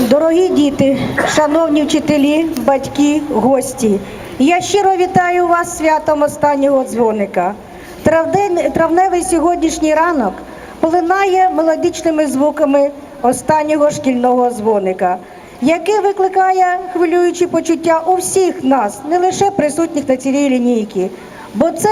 Дорогі діти, шановні вчителі, батьки, гості, я щиро вітаю вас святом останнього дзвоника. Травневий сьогоднішній ранок полинає мелодичними звуками останнього шкільного дзвоника, який викликає хвилюючі почуття у всіх нас, не лише присутніх на цій лінійці. Бо це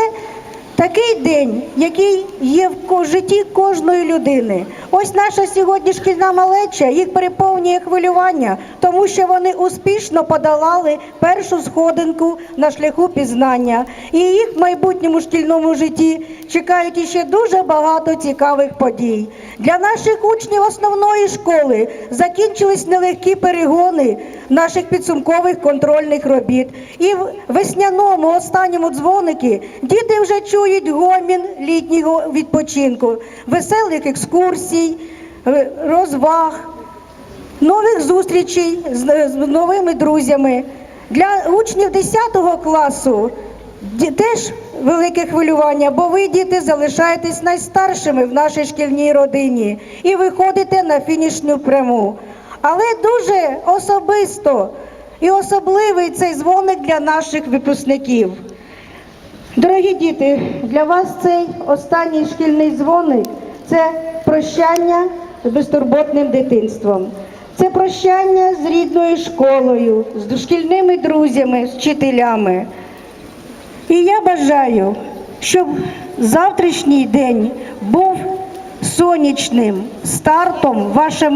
Такий день, який є в житті кожної людини. Ось наша сьогодні шкільна малеча їх переповнює хвилювання, тому що вони успішно подолали першу сходинку на шляху пізнання. І їх в майбутньому шкільному житті чекають іще дуже багато цікавих подій. Для наших учнів основної школи закінчились нелегкі перегони наших підсумкових контрольних робіт. І в весняному останньому дзвоники діти вже чують гомін літнього відпочинку, веселих екскурсій, е, розваг, нових зустрічей з новими друзями. Для учнів 10 класу теж велике хвилювання, бо ви, діти, залишаєтесь найстаршими в нашій шкільній родині і виходите на фінішну пряму. Але дуже особисто і особливий цей дзвоник для наших випускників. Дорогі діти, для вас цей останній шкільний дзвоник це прощання з безтурботним дитинством. Це прощання з рідною школою, з дошкільними друзями, з вчителями. І я бажаю, щоб завтрашній день був сонячним стартом ваше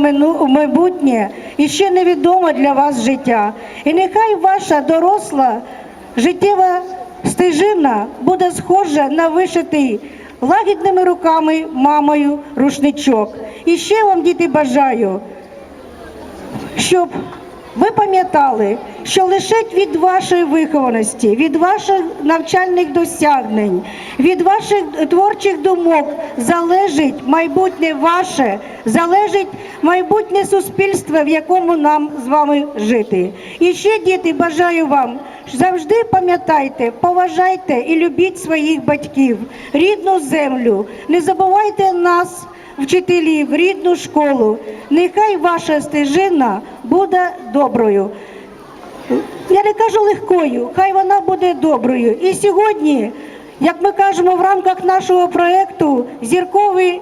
майбутнє і ще невідоме для вас життя. І нехай ваша доросла життєва стежина буде схожа на вишитий лагідними руками мамою рушничок. І ще вам, діти, бажаю, щоб ви пам'ятали, що лише від вашої вихованості, від ваших навчальних досягнень, від ваших творчих думок залежить майбутнє ваше, залежить майбутнє суспільство, в якому нам з вами жити. І ще, діти, бажаю вам завжди пам'ятайте, поважайте і любіть своїх батьків, рідну землю. Не забувайте нас вчителів, рідну школу. Нехай ваша стежина буде доброю. Я не кажу легкою, хай вона буде доброю. І сьогодні, як ми кажемо в рамках нашого проєкту Зірковий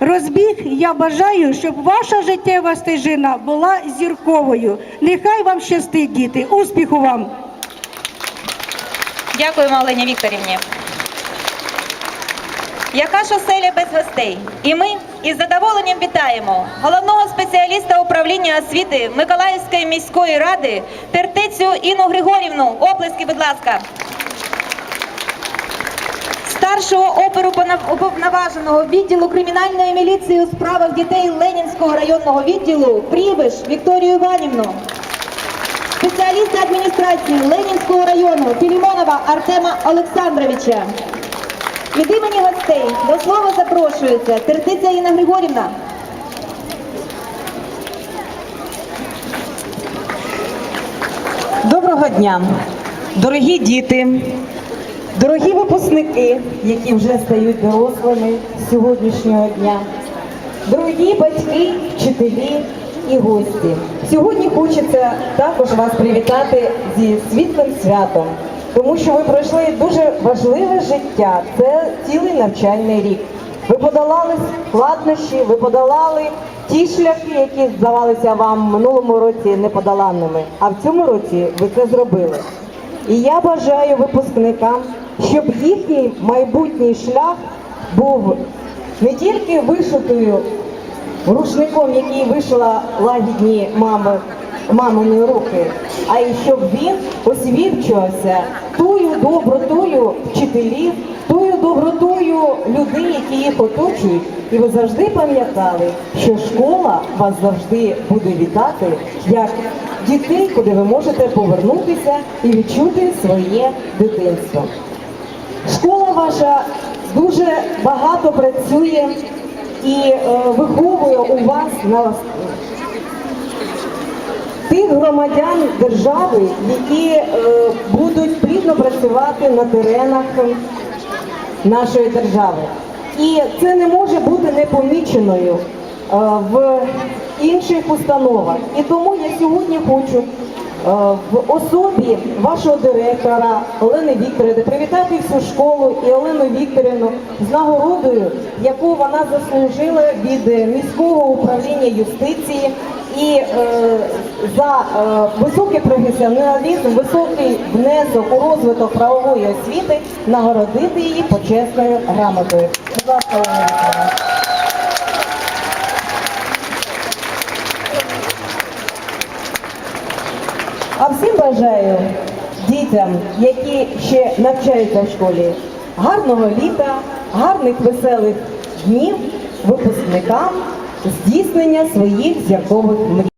розбіг, я бажаю, щоб ваша життєва стежина була зірковою. Нехай вам щастить, діти. Успіху вам! Дякуємо, Олені Вікторівні. Яка ж оселя без гостей? І ми із задоволенням вітаємо головного спеціаліста управління освіти Миколаївської міської ради Тертицю Інну Григорівну. Оплески, будь ласка. Старшого оперуповноваженого відділу кримінальної міліції у справах дітей Ленінського районного відділу Прібиш Вікторію Іванівну. Спеціаліста адміністрації Ленінського району Філімонова Артема Олександровича. Від імені гостей до слова запрошується Тертиця Інна Григорівна. Доброго дня, дорогі діти, дорогі випускники, які вже стають дорослими сьогоднішнього дня, дорогі батьки, вчителі і гості. Сьогодні хочеться також вас привітати зі світлим святом, тому що ви пройшли дуже важливе життя. Це цілий навчальний рік. Ви подолали складнощі, ви подолали ті шляхи, які здавалися вам минулому році неподоланними. А в цьому році ви це зробили. І я бажаю випускникам, щоб їхній майбутній шлях був не тільки вишитою рушником, який вишила лагідні мами, мамині руки, а й щоб він освічувався тою добротою вчителів, тою добротою людей, які їх оточують. І ви завжди пам'ятали, що школа вас завжди буде вітати як дітей, куди ви можете повернутися і відчути своє дитинство. Школа ваша дуже багато працює і е, виховує у вас на тих громадян держави, які е, будуть плідно працювати на теренах нашої держави. І це не може бути непоміченою е, в інших установах. І тому я сьогодні хочу е, в особі вашого директора Олени Вікторівни привітати всю школу і Олену Вікторівну з нагородою, яку вона заслужила від міського управління юстиції і е, за е, високий професіоналізм, високий внесок у розвиток правової освіти нагородити її почесною грамотою. Будь ласка, Олена Вікторівна. А всім бажаю дітям, які ще навчаються в школі, гарного літа, гарних веселих днів, випускникам, здійснення своїх зіркових мрій.